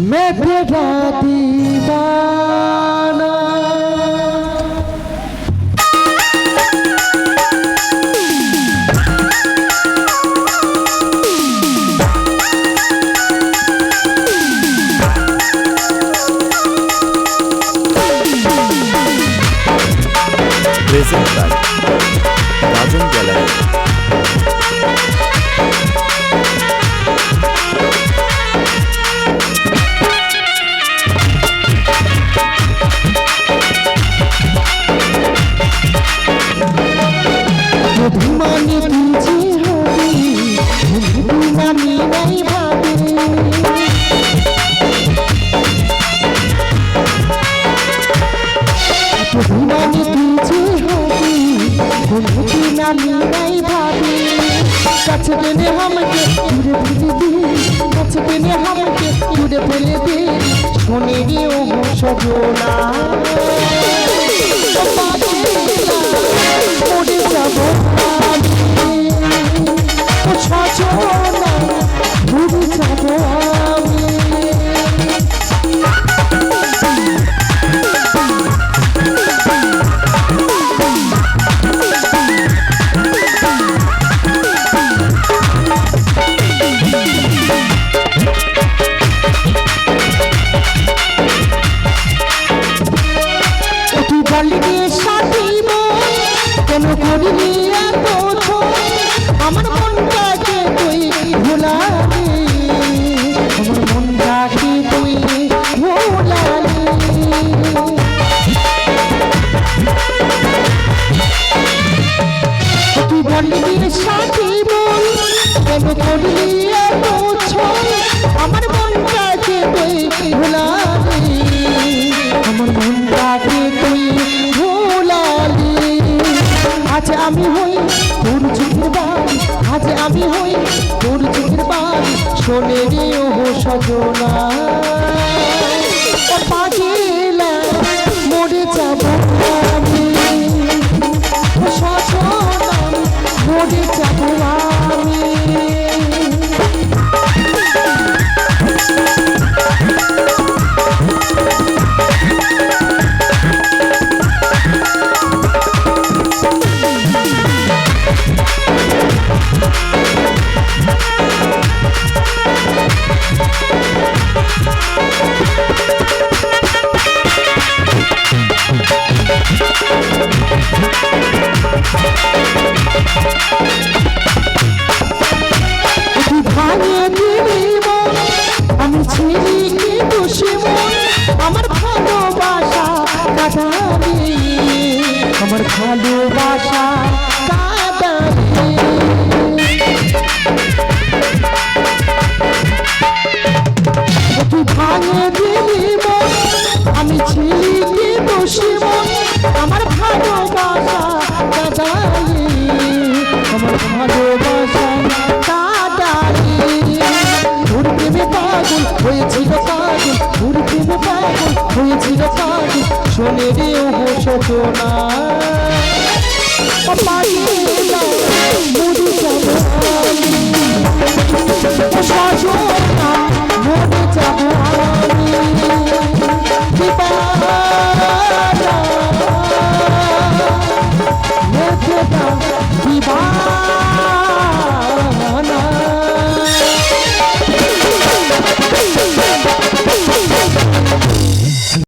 मैं बेटा दी পেলে আমাকে দূরে ফেলে দিন কাছে পেলে আমাকে দূরে ফেলে দিন শোনে রে সজনা বললি সাথী মন কেন করলি এত? আমার মনটাকে তুই ভুলালি। আমার মনটাকে তুই ভুলালি। আজ আমি হই তোর চোখের বাড়ি আজ আমি হই তোর চোখের বাড়ি শোনে রে ও সজনা। আমি ছিলি কি দুশ্মন আমার ভালোবাসা কাটালি আমার ভালোবাসা আমার ভালোবাসা কাটালি তোর পাগল হয়েছিল পাগল তোর পাগল হয়েছিল পাগল। শোনে রে ও সজনা। পাগলা।